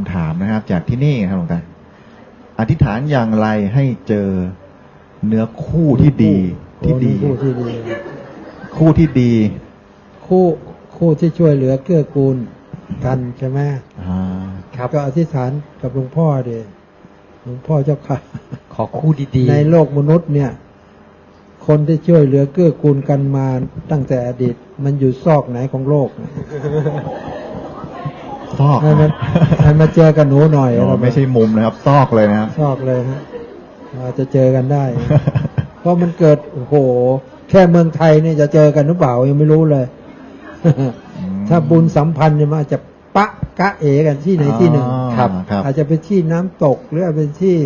ำถามนะครับ จากที่นี่ครับหลวงตาอธิษฐานอย่างไรให้เจอเนื้อคู่ที่ดีที่ดี คู่ที่ดี คู่ที่ดีคู่คู่ที่ช่วยเหลือเกื้อกูลกันใช่ไหมอ่าครับก็อธิษฐานกับหลวงพ่อเดหลวงพ่อเจ้าค่ะ ขอคู่ดีในโลกมนุษย์เนี่ย คนที่ช่วยเหลือเกื้อกูลกันมาตั้งแต่อดีต มันอยู่ซอกไหนของโลก ซอกให้มันให้มาเจอกันหนูหน่อยอ๋อเราไม่ใช่มุมนะครับ ซอกเลยนะครับ ซอกเลยฮะเราจะเจอกันได้ เพราะมันเกิดโอ้โห แค่เมืองไทยเนี่ยจะเจอกันหรือเปล่ายังไม่รู้เลยมถ้าบุญสัมพันธ์เนี่ยมันอาจจะปะกะเอกันที่ไหนที่หนึ่งอ๋อครับครับ อาจจะเป็นที่น้ำตกหรืออาจเป็นที่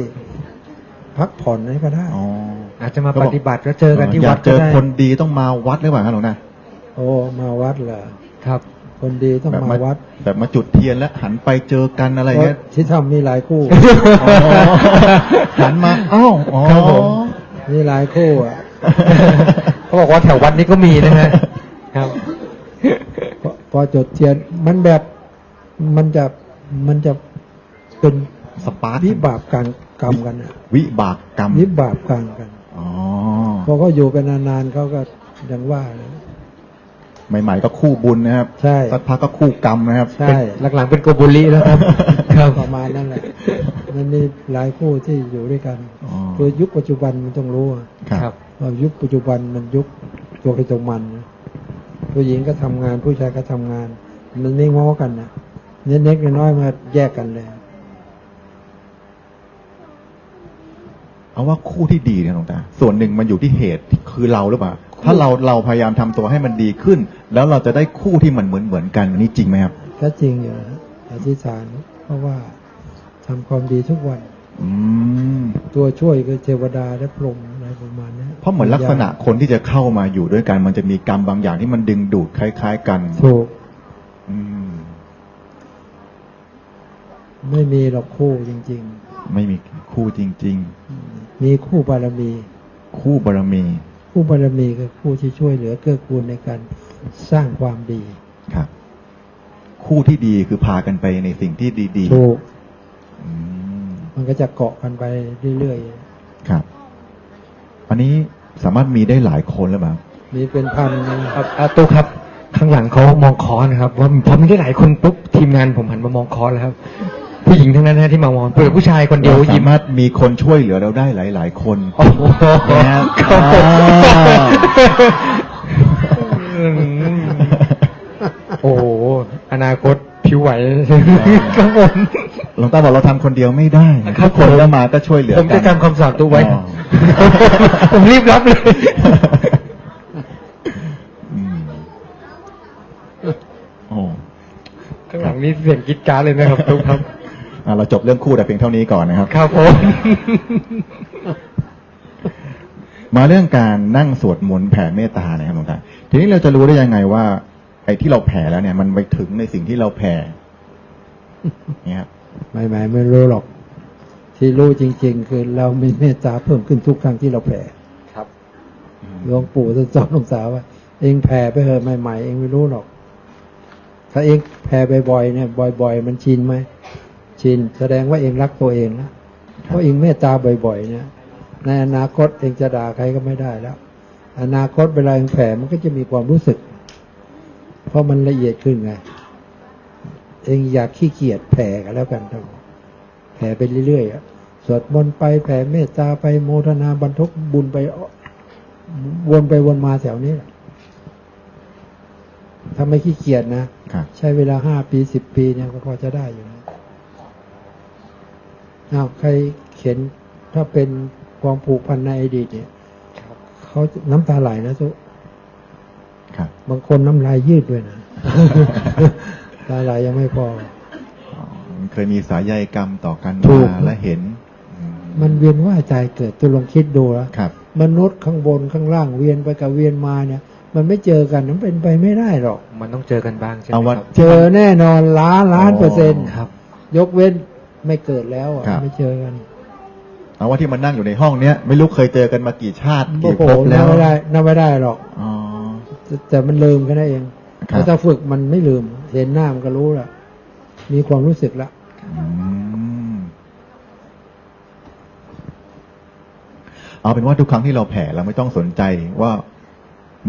พักผ่อนอะไรก็ได้อ๋อๆอาจจะมาปฏิบัติแล้วเจอกันที่อวัยาดกเจก็อได้คนดีต้องมาวัดหรือเปล่าครับหลวงตาโอ้มาวัดเหรอครับ คนดีต้องแบบมามาวัด แบบมาจุดเทียนแล้วหันไปเจอกันอะไรเงี้ยเพราะที่ทำมีหลายคู่อ๋อหันมาเอ้าอ๋อครับผมมีหลายคู่อะเขาบอกว่าแถววัดนี้ก็มีนะฮะครับพอพอจุดเทียนมันแบบมันจะมันจะเป็นสปาร์ควิบากการกรรมกันอะวิบากกรรมวิบากกรรมกันอ๋อพอเขาอยู่กันนานๆเขาก็อย่างว่านะ ใหม่ๆก็คู่บุญนะครับใช่ สักพักก็คู่กรรมนะครับใช่หลังๆเป็นโกบุรีแล้วครับ ครับ ประมาณนั้นแหละ มันมีหลายคู่ที่อยู่ด้วยกันอ๋อคือยุคปัจจุบันมันต้องรู้อะครับ ว่ายุคปัจจุบันมันยุคตัวใครตัวมันนะผู้หญิงก็ทำงานผู้ชายก็ทำงาน มันไม่ง้อกันนะเน็กๆน้อยๆมาแยกกันเลย เอาว่าคู่ที่ดีเนี่ยหลวงตาส่วนหนึ่งมันอยู่ที่เหตุคือเราหรือเปล่า ถ้าเราเราพยายามทำตัวให้มันดีขึ้น แล้วเราจะได้คู่ที่มันเหมือนเหมือนกันอันนี้จริงไหมครับ ก็จริงอยู่นะอธิษฐานเพราะว่าทำความดีทุกวัน อืม ตัวช่วยคือเทวดาและพรหมอะไรประมาณนี้เพราะเหมือนลักษณะคนที่จะเข้ามาอยู่ด้วยกันมันจะมีกรรมบางอย่างที่มันดึงดูดคล้าย ๆ กันถูกอืม ไม่มีหรอกคู่จริง ไม่มีคู่จริง ๆ มีคู่บารมี ๆ คู่บารมี คู่บารมีคือคู่ที่ช่วยเหลือเกื้อกูลในการสร้างความดีครับ คู่ที่ดีคือพากันไปในสิ่งที่ดีถูกๆอืมมันก็จะเกาะกันไปเรื่อยครับ อันนี้สามารถมีได้หลายคนหรือเปล่าๆมีเป็นพันนะครับอาตุครับ ข้างหลังเขามองคอนะครับว่าพอมีได้หลายคนปุ๊บทีมงานผมหันมามองคอแล้วครับ ผู้หญิงทั้งนั้นนะที่มามองเปิดผู้ชายคนเดียวเรายิ้สามมารถมีคนช่วยเหลือเราได้หลาย ๆ คน โอ้โหนะครับครับผมอ่าอืมโอ้โห อนาคตผิวไหวครับผม หลวงตาบอกเราทำคนเดียวไม่ได้นะครับคนผมแล้วมาก็ช่วยเหลือผมกัจะนจำคำสั่งตัวไว้ อ๋อผมรีบรับเลย อืมโอ้ ข้างหลังนี้เสียงกรีดกรารเลยนะครับทุกครับ อะเราจบเรื่องคู่แต่เพียงเท่านี้ก่อนนะครับ ครับผม มาเรื่องการนั่งสวดมนต์แผ่เมตตานะครับหลวงตาทีนี้เราจะรู้ได้ยังไงว่า ไอ้ที่เราแผ่แล้วเนี่ย มันไปถึงในสิ่งที่เราแผ่เนี่ยครับไม่ไม่ไม่รู้หรอก ที่รู้จริง ๆ คือเรามีเมตตาเพิ่มขึ้นทุกครั้งที่เราแผ่ครับหลวงปู่ท่านสอนหลวงสาวว่าเองแผ่ไปเถอะใหม่ๆเองไม่รู้หรอก ถ้าเองแผ่บ่อยๆเนี่ย บ่อย ๆ มันชินไหม ชินแสดงว่าเองรักตัวเองนะเพราะเองเมตตาบ่อยๆเนี่ยในอนาคตเองจะด่าใครก็ไม่ได้แล้ว อนาคตเวลาเองแผ่มันก็จะมีความรู้สึก เพราะมันละเอียดขึ้นไง เองอยากขี้เกียจแผ่กันแล้วกันทั้งแผ่ไปเรื่อยๆอะสวดมนต์ไปแผ่เมตตาไปโมทนาบรรทุกบุญไปวนไปวนมาแถวนี้แหละถ้าไม่ขี้เกียจนะครับใช้เวลาห้าปีสิบปีเนี่ยก็พอจะได้อยู่นะ อ้าวใครเขียนถ้าเป็นความผูกพันในอดีตเนี่ยเขาน้ำตาไหลนะทุกครับ บางคนน้ำลายยืดด้วยนะลายไหลยังไม่พออ๋อมันเคยมีสายใยกรรมต่อกันถูกมาและเห็นอืมันเวียนว่ายใจเกิดตัวลองคิดดูแล้วครับมนุษย์ข้างบนข้างล่างเวียนไปกับเวียนมาเนี่ย มันไม่เจอกันมันเป็นไปไม่ได้หรอก มันต้องเจอกันบ้างใช่ไหมเอาคว่ารับเจอแน่นอนล้านล้านเปอร์เซ็นต์ครับ ยกเว้น ไม่เกิดแล้วอะครับไม่เจอกันเอาว่าที่มันนั่งอยู่ในห้องเนี้ยไม่รู้เคยเจอกันมากี่ชาติโอ้กี่โหภพแล้วนับไม่ได้นับไม่ได้หรอกอ๋อแต่แต่มันลืมแค่นั้นเองครับแต่ถ้าฝึกมันไม่ลืม เห็นหน้ามันก็รู้ละมีความรู้สึกละคอืมเอาเป็นว่าทุกครั้งที่เราแผ่เราไม่ต้องสนใจว่า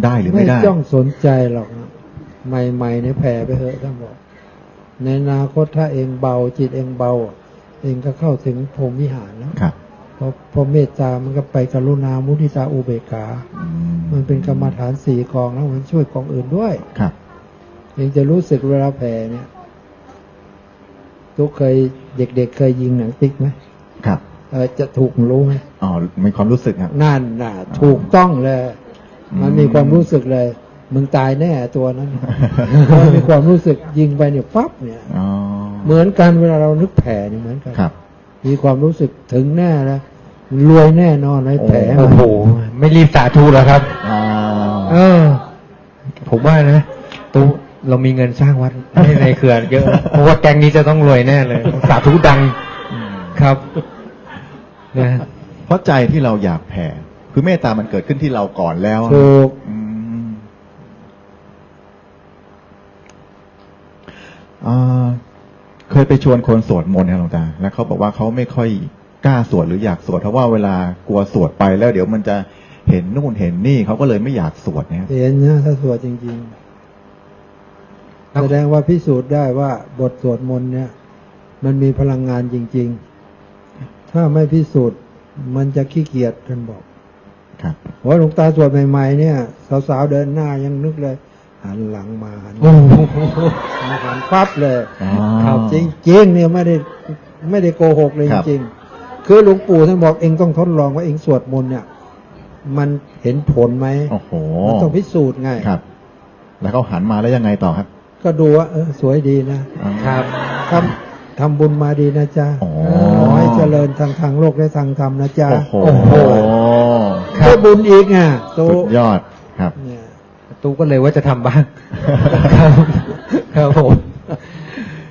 ได้หรือไม่ไม่ได้ต้องสนใจหรอกนะใหม่ๆในยแผ่ไปเถอะท่านบอก ในอนาคตถ้าเองเบาจิตเองเบา เองก็เข้าถึงพรหมวิหารแล้วครับเพราะเพราะเมตตา มันก็ไปกรุณา มุทิตา อุเบกขาอืมันเป็นกรรมฐานสี่กองแล้วมันช่วยกองอื่นด้วย ครับเองจะรู้สึกเวลาแผ่เนี่ยทุกเคยเด็กๆเคยยิงหนังติ๊กไหมครับ เออจะถูกรู้ไหมอ๋อมีความรู้สึกครับ นั่นน่ะ ถูกต้องเลยอืมมันมีความรู้สึกเลย มึงตายแน่ตัวนั้นมันมีความรู้สึกยิงไปเนี่ยปั๊บเนี่ย อ๋อ เหมือนกันเวลาเรานึกแผ่นี่เหมือนกันครับ มีความรู้สึกถึงแน่แล้วรวยแน่นอนไอ้แผลโอ้โห ไม่รีบสาธุแล้วครับอ่าเออ ผมว่านะตู้เรามีเงินสร้างวัดให้ในเครือเยอะเพราะว่าแก๊งนี้จะต้องรวยแน่เลย สาธุดังครับนะเพราะใจที่เราอยากแผ่ คือเมตตามันเกิดขึ้นที่เราก่อนแล้วถูกอืมอ่า เคยไปชวนคนสวดมนต์นะหลวงตา แล้วเขาบอกว่าเขาไม่ค่อยกล้าสวดหรืออยากสวดเพราะว่าเวลากลัวสวดไปแล้ว เดี๋ยวมันจะเห็นนู่นเห็นนี่เขาก็เลยไม่อยากสวดเนี่ยเห็นนะถ้าสวดจริงๆแสดงว่าพิสูจน์ได้ว่าบทสวดมนต์เนี่ย มันมีพลังงานจริง ๆ ถ้าไม่พิสูจน์มันจะขี้เกียจท่านบอกครับว่าหลวงตาสวดใหม่ๆเนี่ย สาวๆเดินหน้ายังนึกเลย หันหลังมาหันโอ้โหมาหันปั๊บเลยอ๋อครับจริงๆเนี่ยไม่ได้ไม่ได้โกหกเลยคจรับริงๆคือหลวงปู่ท่านบอกเองต้องทดลองว่าเองสวดมนต์เนี่ย มันเห็นผลไหมโอ้โหมันต้องพิสูจน์ไงครับ แล้วเขาหันมาแล้วยังไงต่อครับ ก็ดูว่าเออสวยดีนะครับทำทำบุญมาดีนะจ๊ะโอ้ขอให้เจริญทางทางโลกและทางธรรมนะจ๊ะ โอ้โหโอ้โหครับได้บุญอีกอะโตสุดยอดครับเนี่ย ตู้ก็เลยว่าจะทำบ้างครับครับผม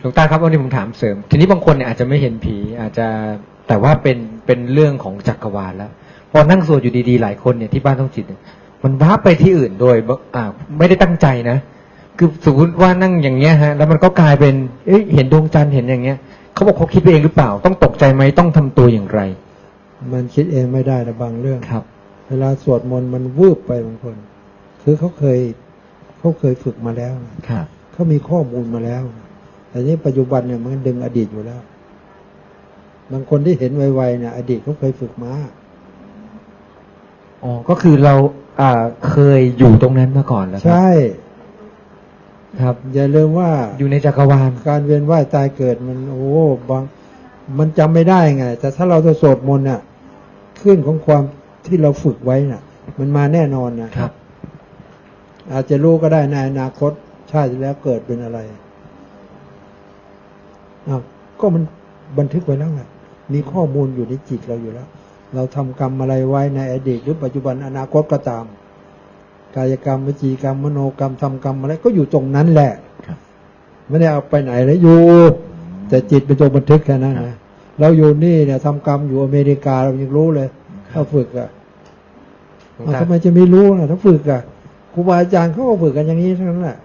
หลวงตาครับวันนี้ผมถามเสริม ทีนี้บางคนเนี่ยอาจจะไม่เห็นผี อาจจะแต่ว่าเป็นเป็นเรื่องของจักรวาลแล้ว พอนั่งสวดอยู่ดีๆหลายคนเนี่ยที่บ้านต้องจิตเนี่ยมันว้าไปที่อื่นโดยบอ่าไม่ได้ตั้งใจนะคือสมมติว่านั่งอย่างเงี้ยฮะ แล้วมันก็กลายเป็นเอ้ยเห็นดวงจันทร์เห็นอย่างเงี้ยเขาบอกเขาคิดไปเองหรือเปล่า ต้องตกใจไหมต้องทำตัวอย่างไร มันคิดเองไม่ได้นะบางเรื่องครับ เวลาสวดมนต์มันวืบไปบางคน คือเขาเคยเขาเคยฝึกมาแล้วนะครับเขามีข้อมูลมาแล้วนะแต่นี่ปัจจุบันเนี่ยมันดึงอดีตอยู่แล้ว บางคนที่เห็นไวๆเนี่ยอดีตเขาเคยฝึกมาอ๋อก็คือเราอ่าเคยอยู่ตรงนั้นมาก่อนแล้วครับใช่ ครับ อย่าลืมว่าอยู่ในจักรวาลการเวียนว่ายตายเกิดมัน โอ้บางมันจำไม่ได้ไง แต่ถ้าเราจะสวดมนต์น่ะขึ้นของความที่เราฝึกไว้น่ะ มันมาแน่นอนนะครับ อาจจะรู้ก็ได้ในอนาคตชาติที่แล้วเกิดเป็นอะไรอ้าวก็มันบันทึกไว้แล้วไงมีข้อมูลอยู่ในจิตเราอยู่แล้ว เราทำกรรมอะไรไว้ในอดีตหรือปัจจุบันอนาคตก็ตาม กายกรรมวจีกรรมมโนกรรมทำกรรมอะไรก็อยู่ตรงนั้นแหละครับไม่ได้เอาไปไหนเลยอยู่ แต่จิตเป็นตัวบันทึกแค่นั้นนะเราอยู่นี่เนี่ยทำกรรมอยู่อเมริกาเรายังรู้เลย ถ้าฝึกอะหลวงอ้าวตาทำไมจะไม่รู้ล่ะถ้าฝึกอะ ครูบาอาจารย์เขาก็ฝึกกันอย่างนี้ทั้งนั้นแหละ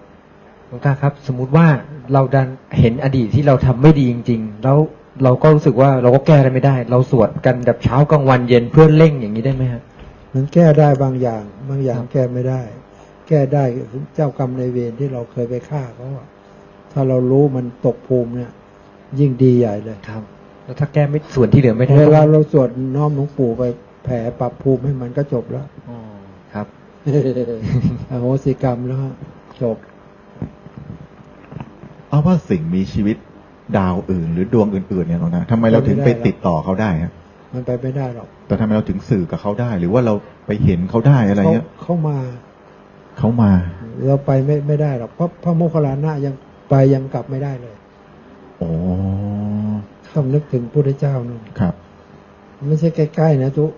หลวงตาครับ สมมุติว่าเราดันเห็นอดีตที่เราทำไม่ดีจริง ๆ แล้วเราก็รู้สึกว่าเราก็แก้อะไรไม่ได้ เราสวดกันแบบเช้ากลางวันเย็นเพื่อเร่งอย่างนี้ได้ไหมฮะมันแก้ได้บางอย่าง บางอย่างครับแก้ไม่ได้ แก้ได้คือเจ้ากรรมในายเวรที่เราเคยไปฆ่าเขาอะถ้าเรารู้มันตกภูมิเนี่ย ยิ่งดีใหญ่เลยครับ แล้วถ้าแก้ไม่ส่วนที่เหลือไม่ได้เวลาต้องเราสวดน้อมหลวงปู่ไปแผ่ปรับภูมิให้มันก็จบแล้วอ๋อครับ อโหสิกรรมแล้วฮะจบ เอาว่าสิ่งมีชีวิตดาวอื่น หรือดวงอื่นๆเนี่ยหลวงตาทำไมเราถึงไปติดต่อเขาได้ครับมันไปไม่ได้หรอก แต่ทำไมเราถึงสื่อกับเขาได้ หรือว่าเราไปเห็นเขาได้อะไรเขาเงี้ยเขามา เขามา เราไปไม่ไม่ได้หรอกเพราะพระโมคคัลลานะยังไปยังกลับไม่ได้เลยโอ้ต้องนึกถึงพระพุทธเจ้านู่นครับ ไม่ใช่ใกล้ๆนะทุก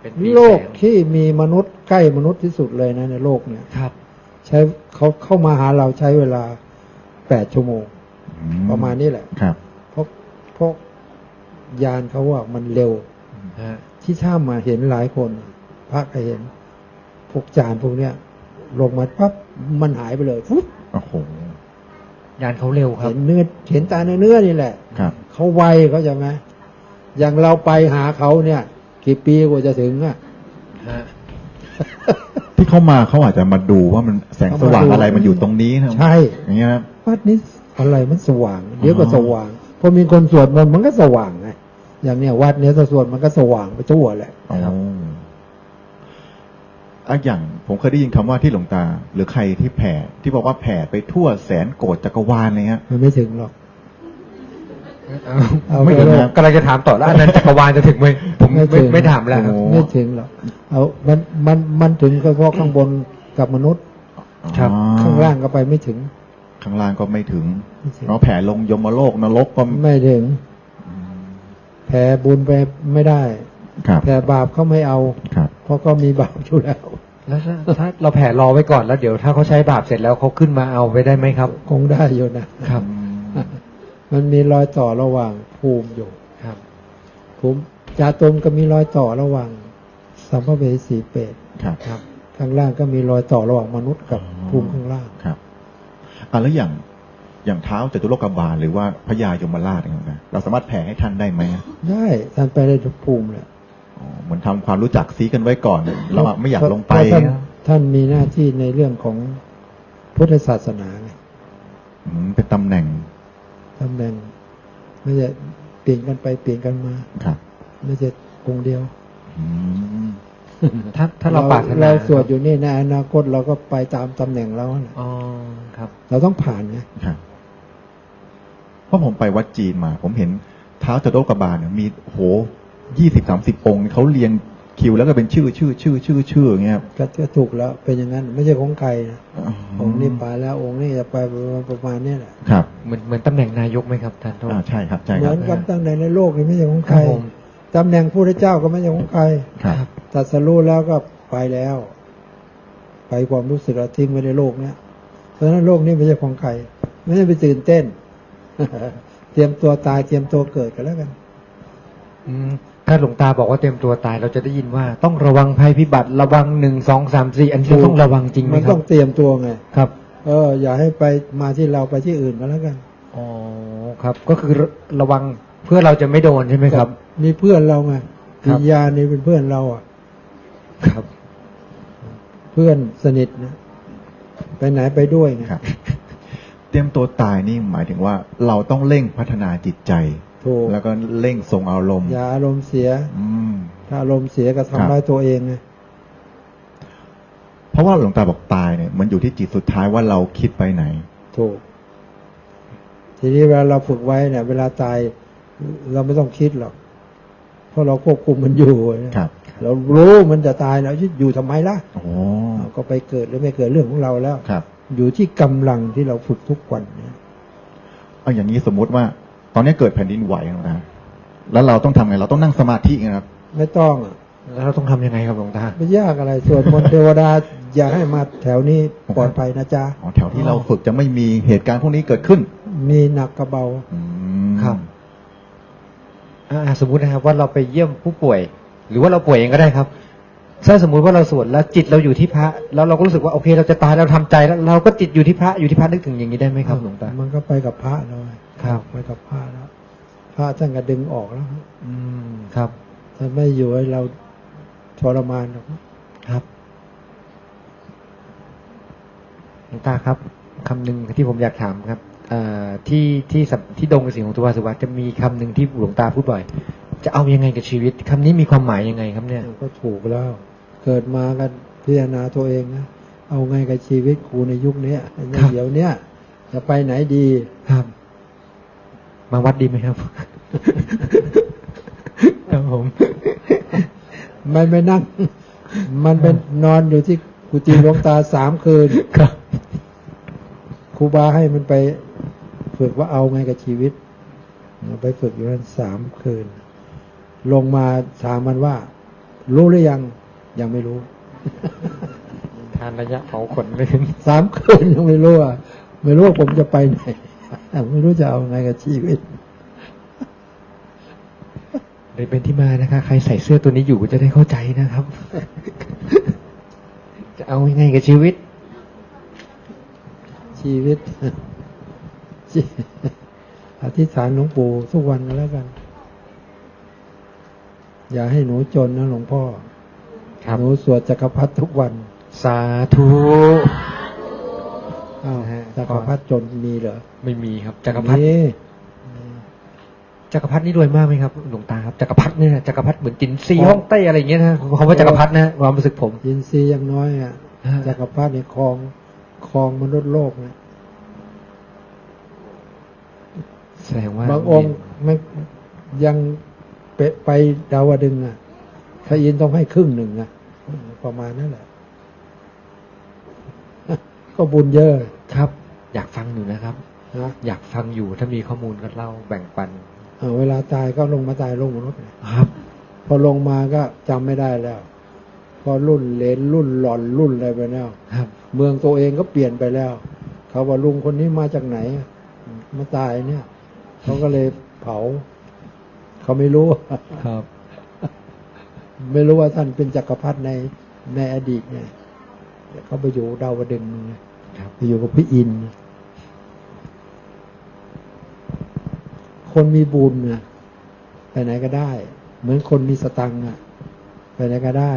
เป็นปีโลกแสงที่มีมนุษย์ใกล้มนุษย์ที่สุดเลยนะในโลกเนี่ย ครับ ใช้เขาเข้ามาหาเราใช้เวลาแปดชั่วโมง อืประมาณนี้แหละ ครับ เพราะเพราะยานเขาว่ามันเร็ว ฮะที่ถ้ามาเห็นหลายคน พระก็เห็น พวกจานพวกเนี้ยลงมาปั๊บมันหายไปเลยฟุ๊บโอ้โห ยานเขาเร็วครับ เห็นเนื้อเห็นตาเนื้อเนื้อนี่แหละ ครับ เขาไวเขาใจไหมอย่างเราไปหาเขาเนี่ย กี่ปีกว่าจะถึงอะฮะที่เขามาเขาอาจจะมาดูว่ามันแสงสว่างเขามาดูอะไรมันอยู่ตรงนี้นะใช่อย่างเงี้ยครับวัดนี้อะไรมันสว่าง เดี๋ยวก็อ๋อสว่างพอมีคนสวดมนต์มันก็สว่างไงอย่างเนี้ยวัดเนี้ยถ้าสวดมันก็สว่างไปทั่วแหละอ๋ออะอย่างผมเคยได้ยินคำว่าที่หลวงตา หรือใครที่แผ่ที่บอกว่าแผ่ไปทั่วแสนโกดจักรวาลอะไรเงี้ยมันไม่ถึงหรอก เอาไม่ถึงนะกำลังจะถามต่อแล้วอันนั้นจักรวาลจะถึงไหมผมไม่ไม่ถึงไม่ถามแล้วครับโอ้ไม่ถึงหรอกเอามันมันมันถึงก็เพราะข้างบนกับมนุษย์ ครับ อ๋อข้างล่างก็ไปไม่ถึง ข้างล่างก็ไม่ถึงไม่ถึง เนาะแผ่ลงยมโลกนรกก็ไม่ถึง แผ่บุญไปไม่ได้ ครับแผ่บาปเขาไม่เอา ครับ เพราะก็มีบาปอยู่แล้ว แล้วถ้าถ้าเราแผ่รอไว้ก่อนแล้วเดี๋ยวถ้าเขาใช้บาปเสร็จแล้วเขาขึ้นมาเอาไปได้ไหมครับ คงได้อยู่นะครับ มันมีรอยต่อระหว่างภูมิอยู่ครับภูมิจาตุมก็มีรอยต่อระหว่างสัมภเวสีเปรตครับครับ ข้างล่างก็มีรอยต่อระหว่างมนุษย์กับอ๋อภูมิข้างล่างครับอะแล้วอย่างอย่างเท้าจตุโลกบาลหรือว่าพญายมราชเนี่ยนะเราสามารถแผ่ให้ท่านได้ไหมได้ท่านไปได้ทุกภูมิแหละอ๋อเหมือนทำความรู้จักซีกันไว้ก่อน เราอะไม่อยากลงไปเพราะท่านนะท่านมีหน้าที่ในเรื่องของพุทธศาสนาไงอืมเป็นตำแหน่ง ตำแหน่งไม่ใช่เปลี่ยนกันไปเปลี่ยนกันมาครับไม่ใช่องค์เดียวอืมถ้าถ้าเราปรารถนาเราสวดอยู่นี่ในอนาคตเราก็ไปตามตำแหน่งเราแหละอ๋อครับ เราต้องผ่านไงครับเพราะผมไปวัดจีนมา ผมเห็นเท้าจตุโลกบาลเนี่ยมีโหยี่สิบสามสิบองค์เขาเรียง คิวแล้วก็เป็นชื่อชื่อชื่อชื่อชื่ออย่างเงี้ยครับก็ก็ถูกแล้วเป็นอย่างนั้น ไม่ใช่ของใครนะอ๋อองค์นี้ไปแล้วองค์นี้จะไปประมาณนี้แหละครับเหมือนเหมือนตำแหน่งนายกไหมครับท่านโทษอ่าใช่ครับใช่เหคมืรัอบนกับตำแหน่งในโลกนี่ไม่ใช่ของคใครัรบผมตำแหน่งผู้เจ้าก็ไม่ใช่ของใครครับตรัสรู้แล้วก็ไปแล้ว ไปความรู้สึกเราทิ้งไว้ในโลกเนี้ยเพราะฉะนั้นโลกนี้ไม่ใช่ของใครไม่ได้ไปตื่นเต้น เตรียมตัวตายเตรียมตัวเกิดกันแล้วกัน อืม ถ้าหลวงตาบอกว่าเต็มตัวตายเราจะได้ยินว่า ต้องระวังภัยพิบัติระวังหนึ่งสองสามสี่อันนี้เราต้องระวังจริงไหมมันคต้รัอบงเตรียมตัวไงครับ เออ อย่าให้ไปมาที่เราไปที่อื่นก็แล้วกันอ๋อครับ ก็คือระระวังเพื่อเราจะไม่โดนใช่ไหมครับ มีเพื่อนเราไงครัวิบญญาณนี่เป็นเพื่อนเราอะ ครับ เพื่อนสนิทนะไปไหนไปด้วยไงครับ เตรียมตัวตายนี่หมายถึงว่า เราต้องเร่งพัฒนาจิตใจ ถูกแล้วก็เร่งทรงอารมณ์ อย่าอารมณ์เสีย อืมถ้าอารมณ์เสียก็ครับทำร้ายตัวเองไงเพราะว่าหลวงตาบอกตายเนี่ย มันอยู่ที่จิตสุดท้ายว่าเราคิดไปไหน ถูก ทีนี้เวลาเราฝึกไว้เนี่ย เวลาตายเราไม่ต้องคิดหรอก เพราะเราควบคุมมันอยู่นะครับ เรารู้มันจะตายแล้วอยู่ทำไมล่ะโอ้ก็ไปเกิดหรือไม่เกิดเรื่องของเราแล้วครับ อยู่ที่กำลังที่เราฝึกทุกวันเนี่ยเอาอย่างนี้สมมุติว่า ตอนนี้เกิดแผ่นดินไหวนะ แล้วเราต้องทำไง เราต้องนั่งสมาธิไงครับ ไม่ต้องอะแล้วเราต้องทำยังไงครับหลวงตา ไม่ยากอะไรส่วนมนต์เทวดาอย่าให้มาแถวนี้ปลอดภัยนะจ๊ะอ๋อแถวที่เราฝึกจะไม่มีเหตุการณ์พวกนี้เกิดขึ้น มีหนักกระเบา อืมครับ อ่าสมมุตินะครับว่าเราไปเยี่ยมผู้ป่วย หรือว่าเราป่วยเองก็ได้ครับ ถ้าสมมุติว่าเราสวดแล้วจิตเราอยู่ที่พระ แล้วเราก็รู้สึกว่าโอเค เราจะตายเราทำใจแล้ว เราก็จิตอยู่ที่พระอยู่ที่พระนึกถึงอย่างนี้ได้ไหมครับหลวงตา มันก็ไปกับพระแล้วไงครับไปกับพระแล้วพระท่านก็ดึงออกแล้วอืมครับท่านไม่อยู่ให้เราทรมานหรอกครับหลวงตาครับคำหนึ่งที่ผมอยากถามครับเอ่อที่ที่สัมที่ดงกับสิงห์ของตุวาสุวัตจะมีคำหนึ่งที่หลวงตาพูดบ่อย จะเอายังไงกับชีวิตคำนี้มีความหมายยังไงครับเนี่ยก็ถูกแล้ว เกิดมากันพิจารณาตัวเองนะเอาไงกับชีวิตกูในยุคเนี้ยในครับเดี๋ยวเนี้ยจะไปไหนดีครับ มาวัดดีไหมครับครับผมมันไปนั่ง มันเป็นนอนอยู่ที่กุฏิหลวงตาสามคืนครับครูบาให้มันไปฝึกว่าเอาไงกับชีวิต ไปฝึกอยู่นั้นสามคืน ลงมาถามมันว่า รู้หรือยัง ยังไม่รู้ทานระยะเผาขนไม่ถึงสามคืนยังไม่รู้อะไม่รู้ว่าผมจะไปไหนไม่รู้จะเอาไงกับชีวิตเลยเป็นที่มานะคะ ใครใส่เสื้อตัวนี้อยู่ก็จะได้เข้าใจนะครับ จะเอายังไงกับชีวิต ชีวิตจิอธิษฐานหลวงปู่ทุกวันก็แล้วกัน อย่าให้หนูจนนะหลวงพ่อครับ หนูสวดจักรพรรดิทุกวัน สาธุอ้าวนะฮะจักรพรรดิจนมีเหรอ ไม่มีครับ จักรพรรดิมีจักรพรรดินี่รวยมากไหมครับหลวงตาครับจักรพรรดิเนี่ยจักรพรรดิเหมือนจินซีฮ่องเต้อะไรอย่างเงี้ยนะคำว่าจักรพรรดินะความรู้สึกผมยินซีย์อยังน้อยอะฮะจักรพรรดิในครองครองมนุษย์โลกนะแสดงว่าบางองค์ไม่ยังไปไปดาวดึงส์อะ พระอินทร์ต้องให้ครึ่งหนึ่งอะประมาณนั้นแหละ ก็บุญเยอะครับ อยากฟังอยู่นะครับนะอยากฟังอยู่ถ้ามีข้อมูลก็เล่าแบ่งปันเออเวลาตายก็ลงมาตายลงมนุษย์ไงครับ พอลงมาก็จำไม่ได้แล้ว พอรุ่นเหลนรุ่นหล่อนรุ่นอะไรไปแล้วครับ เมืองตัวเองก็เปลี่ยนไปแล้ว เขาว่าลุงคนนี้มาจากไหน มาตายเนี่ย เขาก็เลยเผา เขาไม่รู้ครับ ไม่รู้ว่าท่านเป็นจักรพรรดิในในอดีตไงแต่เขาไปอยู่ดาวดึงส์ไงครับไปอยู่กับพี่อินทร์คนมีบุญนะไปไหนก็ได้ เหมือนคนมีสตังค์อะไปไหนก็ได้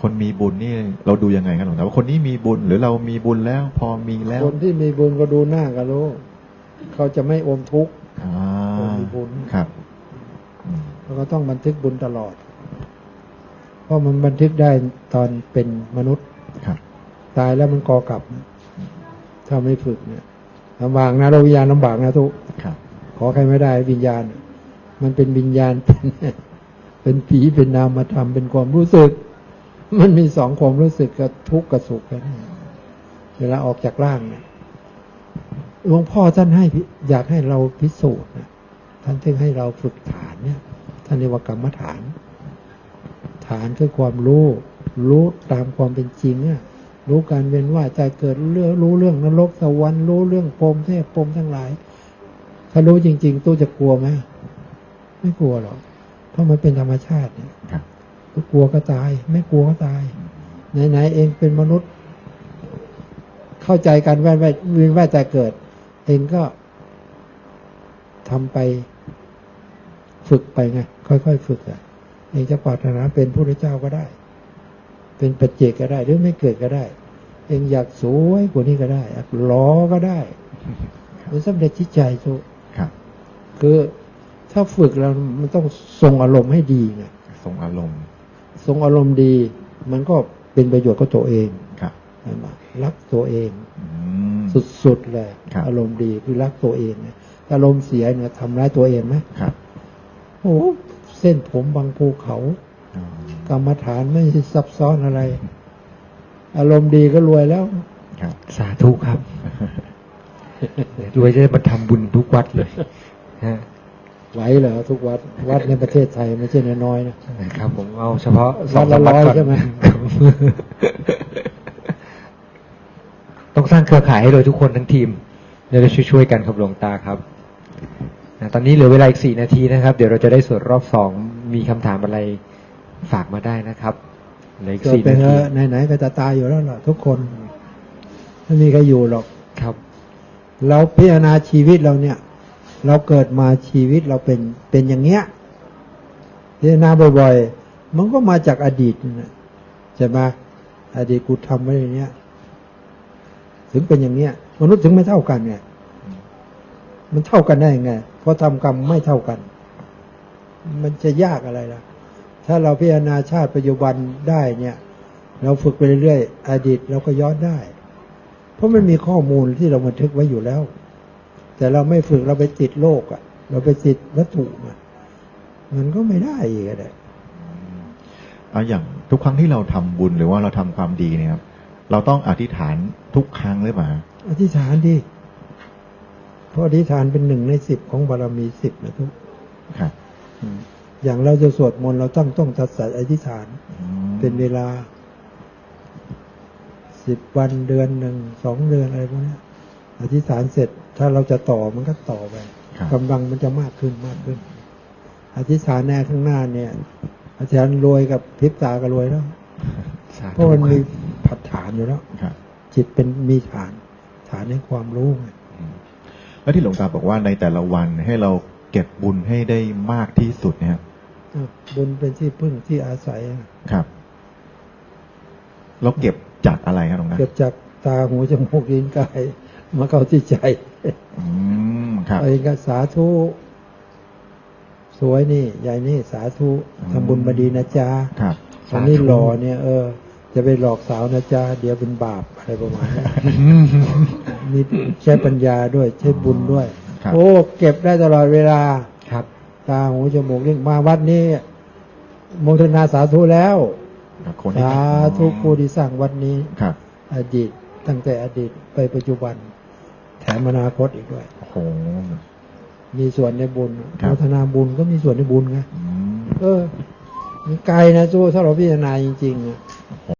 คนมีบุญนี่เราดูยังไงครับหลวงตาว่าคนนี้มีบุญหรือเรามีบุญแล้ว พอมีแล้ว คนที่มีบุญก็ดูหน้าก็รู้เขาจะไม่อมทุกข์อ่าคนมีบุญครับ อืมแล้วก็ต้องบันทึกบุญตลอด เพราะมันบันทึกได้ตอนเป็นมนุษย์ครับ ตายแล้วมันกอกลับ ถ้าไม่ฝึกเนี่ยลำบากนะเราวิญญาณลำบากนะทุกครับขอใครไม่ได้วิญญาณ มันเป็นวิญญาณเป็นเป็นผีเป็นนามธรรมเป็นความรู้สึก มันมีสองความรู้สึกกับทุกข์กับสุขกันเวลาออกจากร่างเนี่ยหลวงพ่อท่านให้พิอยากให้เราพิสูจน์นะท่านถึงให้เราฝึกฐานเนี่ย ท่านเรียกว่ากรรมฐาน ฐานคือความรู้ รู้ตามความเป็นจริงเนี่ยรู้การเวียนว่ายใจเกิดเรื่องรู้เรื่องนรกสวรรค์รู้เรื่องพรหมเทพพรหมทั้งหลาย ถ้ารู้จริง ๆ ตู้จะกลัวไหมไม่กลัวหรอกเพราะมันเป็นธรรมชาติเนี่ยครับกลัวก็ตาย ไม่กลัวก็ตายไหนๆเองเป็นมนุษย์ เข้าใจการแว่นว่ายเวียนว่ายแต่เกิด เองก็ทำไป ฝึกไปไง ค่อยๆฝึกอะเองจะปรารถนาเป็นพระเจ้าก็ได้ เป็นปัจเจกก็ได้หรือไม่เกิดก็ได้ เองอยากสวยกว่านี้ก็ได้อยากหล้อก็ได้หรือสำเร็จจิตใจสุครับคือถ้าฝึกแล้วมันต้องทรงอารมณ์ให้ดีไงทรงอารมณ์ ทรงอารมณ์ดี มันก็เป็นประโยชน์กับตัวเองครับใช่ไหมรักตัวเองอืมสุดๆเลยครับอารมณ์ดีคือรักตัวเองเนี่ยอารมณ์เสียเนี่ยทำร้ายตัวเองไหมครับโอ้โหเส้นผมบางภูเขาอ๋อกรรมฐานไม่ซับซ้อนอะไร อารมณ์ดีก็รวยแล้วครับสาธุครับรวยจะได้มาทำบุญทุกวัดเลยฮะไหวเหรอทุกวัดวัดในประเทศไทยไม่ใช่น้อยๆนะนะครับ ผมเอาเฉพาะสวัองดละสามวัดร้อยก่อนใช่ไหมครับต้องสร้างเครือข่ายให้โดยทุกคนทั้งทีมจะได้ช่วยๆกันครับหลวงตาครับ นะตอนนี้เหลือเวลาอีกสี่นาทีนะครับ เดี๋ยวเราจะได้สวดรอบสองมีคำถามอะไรฝากมาได้นะครับเหลืออีกเกิดสี่ไปนาเถทีอะไหนๆก็จะตายอยู่แล้วล่ะทุกคนไม่มีใครอยู่หรอกครับ เราพิจารณาชีวิตเราเนี่ย เราเกิดมาชีวิตเราเป็นเป็นอย่างเงี้ยพิจารณาบ่อยๆ มันก็มาจากอดีตนั่นนะใช่ไหมอดีตกูทำไว้อย่างเนี้ย ถึงเป็นอย่างเนี้ยมนุษย์ถึงไม่เท่ากันไงมันเท่ากันได้ยังไง เพราะทำกรรมไม่เท่ากัน มันจะยากอะไรล่ะ ถ้าเราพิจารณาชาติปัจจุบันได้เนี่ย เราฝึกไปเรื่อยๆอดีตเราก็ย้อนได้ เพราะมันมีข้อมูลที่เราบันทึกไว้อยู่แล้ว แต่เราไม่ฝึกเราไปติดโลกอะ่ะ เราไปติดวัตถุอะมันก็ไม่ได้อีกอะเนี่ยเอาอย่างทุกครั้งที่เราทำบุญหรือว่าเราทำความดีเนี่ยครับเราต้องอธิษฐานทุกครั้งหรือเปล่าอธิษฐานดิ เพราะอธิษฐานเป็นหนึ่งในสิบของบารมีสิบนะทุกครับอย่างเราจะสวดมนต์เราต้องต้องตัดสัตย์อธิษฐานอืมเป็นเวลาสิบวันเดือนหนึ่งสองเดือนอะไรพวกเนี้ยอธิษฐานเสร็จถ้าเราจะต่อมันก็ต่อไปครับกำลังมันจะมากขึ้นมากขึ้น อธิษฐานแน่ข้างหน้าเนี่ย อาจารย์รวยกับพริบตาก็รวยแล้วสาเพธุราะมันมีครับผัดฐานอยู่แล้วครับจิตเป็นมีฐานอานในความรู้ไง แล้วที่หลวงตาบอกว่าในแต่ละวันให้เราเก็บบุญให้ได้มากที่สุดเนี่ยอะบุญเป็นที่พึ่งที่อาศัยอะครับเราเก็บจากอะไรครับหลวงตาเกิดจากตาหูจมูกลิ้นกายมาเข้าที่ใจอืมครับเองก็สาธุสวยนี่ยายนี่สาธุอืมทำบุญมาดีนะจ๊ะครับวันนี้หล่อเนี่ยเออ จะไปหลอกสาวนะจ๊ะเดี๋ยวเป็นบาปอะไรประมาณนี้มีใช้ปัญญาด้วย ใช้บุญด้วยครับโอ้ เก็บได้ตลอดเวลาครับตาหูจมูกลิ้นมาวัดนี้โมทนาสาธุแล้วครับคนที่สาธุผู้ที่สร้างวัดนี้ครับ อดีตตั้งแต่อดีตไปปัจจุบัน แถมอนาคตอีกด้วยโอ้โหมีส่วนในบุญครับโมทนาบุญก็มีส่วนในบุญไงอืมเออมันไกลนะจู้ถ้าเราพิจารณาจริงๆอะ